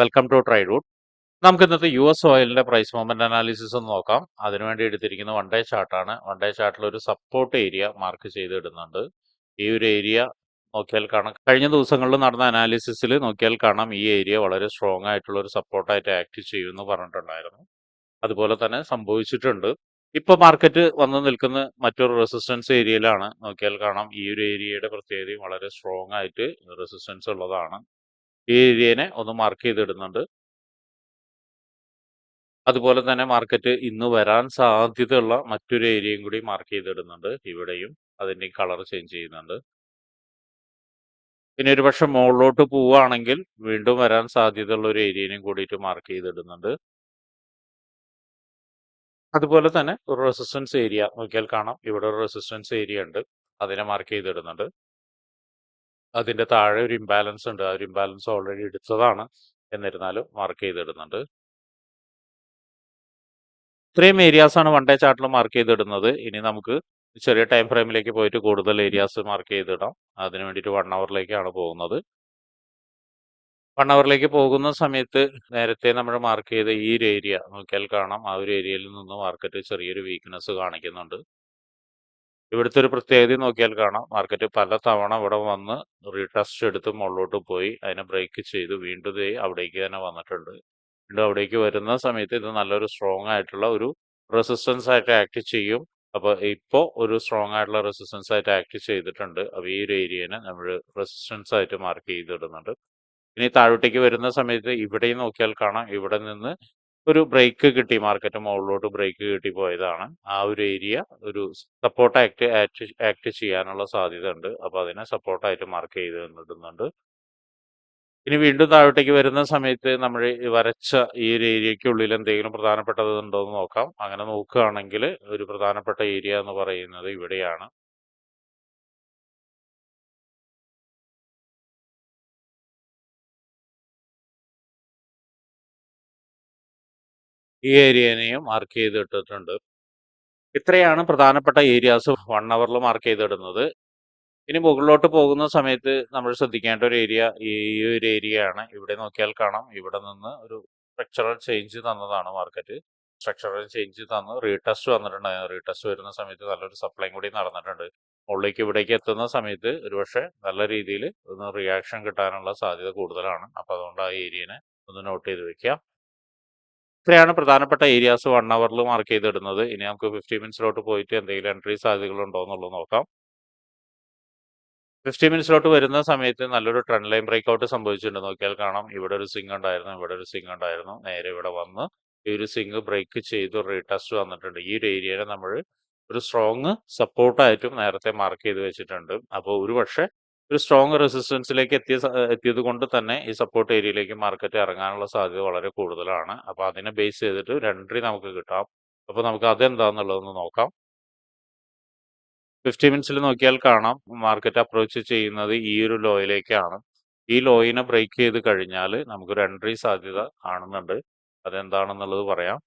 Welcome to try root നമുക്ക് ഇന്നത്തെ U S ഓയിലിന്റെ പ്രൈസ് മൂവ്മെന്റ് അനാലിസിസ് ഒന്ന് നോക്കാം. അതിനുവേണ്ടി എടുത്തിരിക്കുന്ന വൺ ഡേ ചാർട്ടാണ് വൺ ഡേ ചാർട്ടിൽ ഒരു സപ്പോർട്ട് ഏരിയ മാർക്ക് ചെയ്ത് ഇടുന്നുണ്ട് ഈ ഒരു ഏരിയ നോക്കിയാൽ കാണാം. കഴിഞ്ഞ ദിവസങ്ങളിൽ നടന്ന അനാലിസിസിൽ നോക്കിയാൽ കാണാം ഈ ഏരിയ വളരെ സ്ട്രോങ് ആയിട്ടുള്ള ഒരു സപ്പോർട്ടായിട്ട് ആക്ട് ചെയ്യുമെന്ന് പറഞ്ഞിട്ടുണ്ടായിരുന്നു. അതുപോലെ തന്നെ സംഭവിച്ചിട്ടുണ്ട്. ഇപ്പൊ മാർക്കറ്റ് വന്ന് നിൽക്കുന്ന മറ്റൊരു റെസിസ്റ്റൻസ് ഏരിയയിലാണ് നോക്കിയാൽ കാണാം ഈ ഒരു ഏരിയയുടെ പ്രത്യേകതയും വളരെ സ്ട്രോങ് ആയിട്ട് റെസിസ്റ്റൻസ് ഉള്ളതാണ്. ഈ ഏരിയനെ ഒന്ന് മാർക്ക് ചെയ്തിടുന്നുണ്ട്. അതുപോലെ തന്നെ മാർക്കറ്റ് ഇന്ന് വരാൻ സാധ്യതയുള്ള മറ്റൊരു ഏരിയയും കൂടി മാർക്ക് ചെയ്തിടുന്നുണ്ട്. ഇവിടെയും അതിന്റെ കളർ ചേഞ്ച് ചെയ്യുന്നുണ്ട്. പിന്നെ ഒരു പക്ഷെ മുകളിലോട്ട് പോവുകയാണെങ്കിൽ വീണ്ടും വരാൻ സാധ്യതയുള്ള ഒരു ഏരിയനെയും കൂടിയിട്ട് മാർക്ക് ചെയ്തിടുന്നുണ്ട്. അതുപോലെ തന്നെ ഒരു റെസിസ്റ്റൻസ് ഏരിയ നോക്കിയാൽ കാണാം. ഇവിടെ ഒരു റെസിസ്റ്റൻസ് ഏരിയ ഉണ്ട്. അതിനെ മാർക്ക് ചെയ്തിടുന്നുണ്ട്. അതിന്റെ താഴെ ഒരു ഇംബാലൻസ് ഉണ്ട്. ആ ഒരു ഇംബാലൻസ് ഓൾറെഡി എടുത്തതാണ്. എന്നിരുന്നാലും മാർക്ക് ചെയ്തിടുന്നുണ്ട്. ഇത്രയും ഏരിയാസ് ആണ് വൺ ഡേ ചാർട്ടിൽ മാർക്ക് ചെയ്തിടുന്നത്. ഇനി നമുക്ക് ചെറിയ ടൈം ഫ്രെയിമിലേക്ക് പോയിട്ട് കൂടുതൽ ഏരിയാസ് മാർക്ക് ചെയ്തിടാം. അതിന് വേണ്ടിയിട്ട് വൺ അവറിലേക്കാണ് പോകുന്നത്. വൺ അവറിലേക്ക് പോകുന്ന സമയത്ത് നേരത്തെ നമ്മൾ മാർക്ക് ചെയ്ത ഈ ഒരു ഏരിയ നോക്കിയാൽ കാണാം. ആ ഒരു ഏരിയയിൽ നിന്ന് മാർക്കറ്റ് ചെറിയൊരു വീക്ക്നെസ് കാണിക്കുന്നുണ്ട്. ഇവിടുത്തെ ഒരു പ്രത്യേകത നോക്കിയാൽ കാണാം. മാർക്കറ്റ് പല തവണ ഇവിടെ വന്ന് റീടെസ്റ്റ് എടുത്ത് മുകളിലോട്ട് പോയി. അതിനെ ബ്രേക്ക് ചെയ്ത്. വീണ്ടും അവിടേക്ക് തന്നെ വന്നിട്ടുണ്ട്. വീണ്ടും അവിടേക്ക് വരുന്ന സമയത്ത് ഇത് നല്ലൊരു സ്ട്രോങ് ആയിട്ടുള്ള ഒരു റെസിസ്റ്റൻസ് ആയിട്ട് ആക്ട് ചെയ്യും. അപ്പോൾ ഇപ്പോൾ ഒരു സ്ട്രോങ് ആയിട്ടുള്ള റെസിസ്റ്റൻസ് ആയിട്ട് ആക്ട് ചെയ്തിട്ടുണ്ട്. അപ്പോൾ ഈ ഒരു ഏരിയനെ നമ്മൾ റെസിസ്റ്റൻസ് ആയിട്ട് മാർക്ക് ചെയ്തിടുന്നുണ്ട്. ഇനി താഴോട്ടേക്ക് വരുന്ന സമയത്ത് ഇവിടെയും നോക്കിയാൽ കാണാം. ഇവിടെ നിന്ന് ഒരു ബ്രേക്ക് കിട്ടി. മാർക്കറ്റ് മുകളിലോട്ട് ബ്രേക്ക് കിട്ടി പോയതാണ്. ആ ഒരു ഏരിയ ഒരു സപ്പോർട്ട് ആക്ട് ആക്ട് ചെയ്യാനുള്ള സാധ്യത ഉണ്ട് അപ്പോൾ അതിനെ സപ്പോർട്ടായിട്ട് മാർക്ക് ചെയ്ത് തന്നിടുന്നുണ്ട് ഇനി വീണ്ടും താഴോട്ടേക്ക് വരുന്ന സമയത്ത് നമ്മൾ വരച്ച ഈ ഒരു ഏരിയയ്ക്കുള്ളിൽ എന്തെങ്കിലും പ്രധാനപ്പെട്ടത് ഉണ്ടോ എന്ന് നോക്കാം. അങ്ങനെ നോക്കുകയാണെങ്കിൽ ഒരു പ്രധാനപ്പെട്ട ഏരിയ എന്ന് പറയുന്നത് ഇവിടെയാണ്. ഈ ഏരിയനെയും മാർക്ക് ചെയ്തിട്ടിട്ടുണ്ട്. ഇത്രയാണ് പ്രധാനപ്പെട്ട ഏരിയാസ് വൺ അവറിൽ മാർക്ക് ചെയ്തിടുന്നത്. ഇനി മുകളിലോട്ട് പോകുന്ന സമയത്ത് നമ്മൾ ശ്രദ്ധിക്കേണ്ട ഒരു ഏരിയ ഈ ഒരു ഏരിയ ആണ്. ഇവിടെ നോക്കിയാൽ കാണാം. ഇവിടെ നിന്ന് ഒരു സ്ട്രക്ചറൽ ചേഞ്ച് തന്നതാണ് മാർക്കറ്റ് സ്ട്രക്ചറൽ ചേഞ്ച് തന്ന്. റീടെസ്റ്റ് വന്നിട്ടുണ്ടായിരുന്നു റീടെസ്റ്റ് വരുന്ന സമയത്ത് നല്ലൊരു സപ്ലൈയും കൂടി നടന്നിട്ടുണ്ട്. മുകളിലേക്ക് ഇവിടേക്ക് എത്തുന്ന സമയത്ത് ഒരുപക്ഷെ നല്ല രീതിയിൽ ഒന്ന് റിയാക്ഷൻ കിട്ടാനുള്ള സാധ്യത കൂടുതലാണ്. അപ്പോൾ അതുകൊണ്ട് ആ ഏരിയനെ ഒന്ന് നോട്ട് ചെയ്ത് വെക്കുക ഇത്രയാണ് പ്രധാനപ്പെട്ട ഏരിയാസ് വൺ അവറിൽ മാർക്ക് ചെയ്തിടുന്നത്. ഇനി നമുക്ക് ഫിഫ്റ്റി മിനിറ്റ്സിലോട്ട് പോയിട്ട് എന്തെങ്കിലും എൻട്രി സാധ്യതകളുണ്ടോ എന്നുള്ളത് നോക്കാം. ഫിഫ്റ്റി മിനിറ്റ്സിലോട്ട് വരുന്ന സമയത്ത് നല്ലൊരു ട്രെൻഡ് ലൈൻ ബ്രേക്ക് ഔട്ട് സംഭവിച്ചിട്ടുണ്ട്. നോക്കിയാൽ കാണാം. ഇവിടെ ഒരു സിംഗ് ഉണ്ടായിരുന്നു ഇവിടെ ഒരു സിംഗ് ഉണ്ടായിരുന്നു. നേരെ ഇവിടെ വന്ന് ഈ ഒരു സിംഗ് ബ്രേക്ക് ചെയ്ത് റീടെസ്റ്റ് വന്നിട്ടുണ്ട്. ഈ ഒരു ഏരിയയിൽ നമ്മൾ ഒരു സ്ട്രോങ് സപ്പോർട്ടായിട്ടും നേരത്തെ മാർക്ക് ചെയ്ത് വെച്ചിട്ടുണ്ട്. അപ്പോൾ ഒരു പക്ഷേ ഒരു സ്ട്രോങ് റെസിസ്റ്റൻസിലേക്ക് എത്തിയ എത്തിയത് കൊണ്ട് തന്നെ ഈ സപ്പോർട്ട് ഏരിയയിലേക്ക് മാർക്കറ്റ് ഇറങ്ങാനുള്ള സാധ്യത വളരെ കൂടുതലാണ്. അപ്പോൾ അതിനെ ബേസ് ചെയ്തിട്ട് ഒരു നമുക്ക് കിട്ടാം. അപ്പോൾ നമുക്ക് അതെന്താന്നുള്ളതൊന്ന് നോക്കാം. ഫിഫ്റ്റി മിനിറ്റ്സിൽ നോക്കിയാൽ കാണാം. മാർക്കറ്റ് അപ്രോച്ച് ചെയ്യുന്നത് ഈ ഒരു ലോയിലേക്കാണ് ഈ ലോയിനെ ബ്രേക്ക് ചെയ്ത് കഴിഞ്ഞാൽ നമുക്കൊരു എൻട്രി സാധ്യത കാണുന്നുണ്ട്. അതെന്താണെന്നുള്ളത് പറയാം.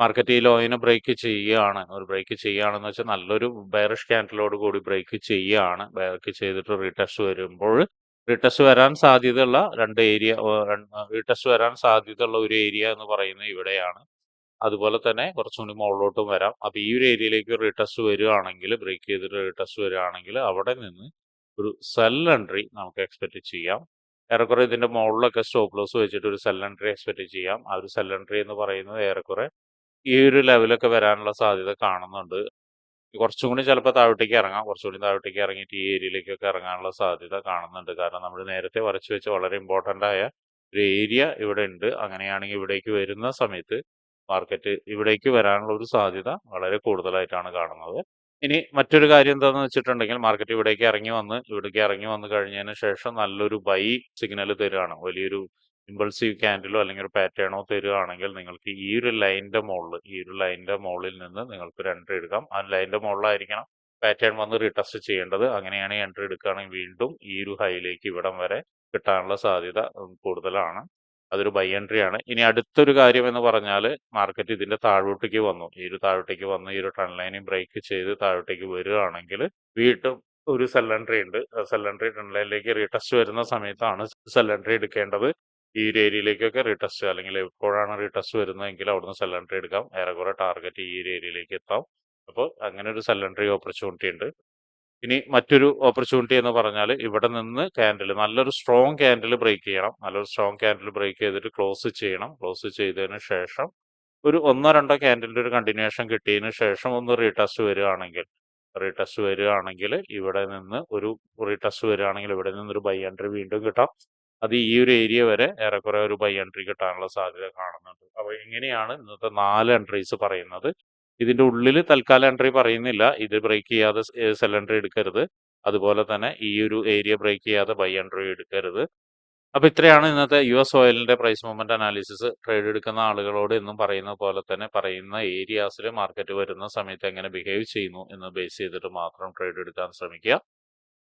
മാർക്കറ്റ് ഈ ലോയിനെ ബ്രേക്ക് ചെയ്യുകയാണ്. ഒരു ബ്രേക്ക് ചെയ്യുകയാണെന്ന് വെച്ചാൽ നല്ലൊരു ബെയറിഷ് ക്യാൻഡലോട് കൂടി ബ്രേക്ക് ചെയ്യുകയാണ്. ബ്രേക്ക് ചെയ്തിട്ട് റീടെസ്റ്റ് വരുമ്പോൾ റീടെസ്റ്റ് വരാൻ സാധ്യതയുള്ള രണ്ട് ഏരിയ റീടെസ്റ്റ് വരാൻ സാധ്യതയുള്ള ഒരു ഏരിയ എന്ന് പറയുന്നത് ഇവിടെയാണ്. അതുപോലെ തന്നെ കുറച്ചുകൂടി മുകളിലോട്ടും വരാം. അപ്പോൾ ഈ ഒരു ഏരിയയിലേക്ക് റീടെസ്റ്റ് വരികയാണെങ്കിൽ ബ്രേക്ക് ചെയ്തിട്ട് റീടെസ്റ്റ് വരികയാണെങ്കിൽ അവിടെ നിന്ന് ഒരു സെൽ എൻട്രി നമുക്ക് എക്സ്പെക്ട് ചെയ്യാം. ഏറെക്കുറെ ഇതിന്റെ മുകളിലൊക്കെ സ്റ്റോപ്പ് ലോസ് വെച്ചിട്ട് ഒരു സെൽ എൻട്രി എക്സ്പെക്ട് ചെയ്യാം. ആ ഒരു സെൽ എൻട്രി എന്ന് പറയുന്നത് ഏറെക്കുറെ ഈ ഒരു ലെവലൊക്കെ വരാനുള്ള സാധ്യത കാണുന്നുണ്ട്. കുറച്ചും കൂടി ചിലപ്പോൾ താഴോട്ടേക്ക് ഇറങ്ങാം. കുറച്ചുകൂടി താഴോട്ടേക്ക് ഇറങ്ങിയിട്ട് ഈ ഏരിയയിലേക്കൊക്കെ ഇറങ്ങാനുള്ള സാധ്യത കാണുന്നുണ്ട്. കാരണം നമ്മൾ നേരത്തെ വരച്ചു വെച്ച വളരെ ഇമ്പോർട്ടന്റ് ആയ ഒരു ഏരിയ ഇവിടെ ഉണ്ട്. അങ്ങനെയാണെങ്കിൽ ഇവിടേക്ക് വരുന്ന സമയത്ത് മാർക്കറ്റ് ഇവിടേക്ക് വരാനുള്ള ഒരു സാധ്യത വളരെ കൂടുതലായിട്ടാണ് കാണുന്നത്. ഇനി മറ്റൊരു കാര്യം എന്താണെന്ന് വെച്ചിട്ടുണ്ടെങ്കിൽ മാർക്കറ്റ് ഇവിടേക്ക് ഇറങ്ങി വന്ന് ഇവിടേക്ക് ഇറങ്ങി വന്ന് കഴിഞ്ഞതിന് ശേഷം നല്ലൊരു ബൈ സിഗ്നൽ തരികയാണ് വലിയൊരു ഇമ്പൾസീവ് ക്യാൻഡിലോ അല്ലെങ്കിൽ ഒരു പാറ്റേണോ തരികയാണെങ്കിൽ നിങ്ങൾക്ക് ഈ ഒരു ലൈനിന്റെ മുകളിൽ ഈ ഒരു ലൈനിന്റെ മുകളിൽ നിന്ന് നിങ്ങൾക്ക് ഒരു എൻട്രി എടുക്കാം. ആ ലൈനിന്റെ മുകളിലായിരിക്കണം പാറ്റേൺ വന്ന് റീടെസ്റ്റ് ചെയ്യേണ്ടത്. അങ്ങനെയാണ് ഈ എൻട്രി എടുക്കുകയാണെങ്കിൽ വീണ്ടും ഈ ഒരു ഹൈയിലേക്ക് ഇവിടം വരെ കിട്ടാനുള്ള സാധ്യത കൂടുതലാണ്. അതൊരു ബൈ എൻട്രി ആണ്. ഇനി അടുത്തൊരു കാര്യം എന്ന് പറഞ്ഞാൽ മാർക്കറ്റ് ഇതിന്റെ താഴോട്ടേക്ക് വന്നു. ഈ ഒരു താഴോട്ടേക്ക് വന്ന് ഈ ഒരു ട്രെൻഡ് ലൈനും ബ്രേക്ക് ചെയ്ത് താഴോട്ടേക്ക് വരികയാണെങ്കിൽ വീണ്ടും ഒരു സെൽ എൻട്രി ഉണ്ട്. സെൽ എൻട്രി ലൈനിലേക്ക് റീടെസ്റ്റ് വരുന്ന സമയത്താണ് സെൽ എൻട്രി എടുക്കേണ്ടത്. ഈ ഒരു ഏരിയയിലേക്കൊക്കെ റീടെസ്റ്റ് അല്ലെങ്കിൽ എപ്പോഴാണ് റീടെസ്റ്റ് വരുന്നതെങ്കിൽ അവിടുന്ന് സെൽ എൻട്രി എടുക്കാം. ഏറെക്കുറെ ടാർഗറ്റ് ഈ ഒരു ഏരിയയിലേക്ക് എത്താം. അപ്പോൾ അങ്ങനെ ഒരു സെൽ എൻട്രി ഓപ്പർച്യൂണിറ്റി ഉണ്ട്. ഇനി മറ്റൊരു ഓപ്പർച്യൂണിറ്റി എന്ന് പറഞ്ഞാൽ ഇവിടെ നിന്ന് ക്യാൻഡിൽ നല്ലൊരു സ്ട്രോങ് ക്യാൻഡിൽ ബ്രേക്ക് ചെയ്യണം. നല്ലൊരു സ്ട്രോങ് ക്യാൻഡിൽ ബ്രേക്ക് ചെയ്തിട്ട് ക്ലോസ് ചെയ്യണം. ക്ലോസ് ചെയ്തതിന് ശേഷം ഒരു ഒന്നോ രണ്ടോ ക്യാൻഡിലിന്റെ ഒരു കണ്ടിന്യൂഷൻ കിട്ടിയതിന് ശേഷം ഒന്ന് റീടെസ്റ്റ് വരികയാണെങ്കിൽ റീടെസ്റ്റ് വരികയാണെങ്കിൽ ഇവിടെ നിന്ന് ഒരു റീടെസ്റ്റ് വരികയാണെങ്കിൽ ഇവിടെ നിന്ന് ഒരു ബൈ എൻട്രി വീണ്ടും കിട്ടാം. അത് ഈ ഒരു ഏരിയ വരെ ഏറെക്കുറെ ഒരു ബൈ എൻട്രി കിട്ടാനുള്ള സാധ്യത കാണുന്നുണ്ട്. അപ്പോൾ എങ്ങനെയാണ് ഇന്നത്തെ നാല് എൻട്രീസ് പറയുന്നത്? ഇതിന്റെ ഉള്ളിൽ തൽക്കാലം എൻട്രി പറയുന്നില്ല. ഇത് ബ്രേക്ക് ചെയ്യാതെ സെൽ എൻട്രി എടുക്കരുത്. അതുപോലെ തന്നെ ഈ ഒരു ഏരിയ ബ്രേക്ക് ചെയ്യാതെ ബൈ എൻട്രി എടുക്കരുത്. അപ്പോൾ ഇത്രയാണ് ഇന്നത്തെ യു എസ് ഓയിലിന്റെ പ്രൈസ് മൂവ്മെന്റ് അനാലിസിസ് ട്രേഡ് എടുക്കുന്ന ആളുകളോട് എന്നും പറയുന്ന പോലെ തന്നെ പറയുന്ന ഏരിയാസിൽ മാർക്കറ്റ് വരുന്ന സമയത്ത് എങ്ങനെ ബിഹേവ് ചെയ്യുന്നു എന്ന് ബേസ് ചെയ്തിട്ട് മാത്രം ട്രേഡ് എടുക്കാൻ ശ്രമിക്കുക.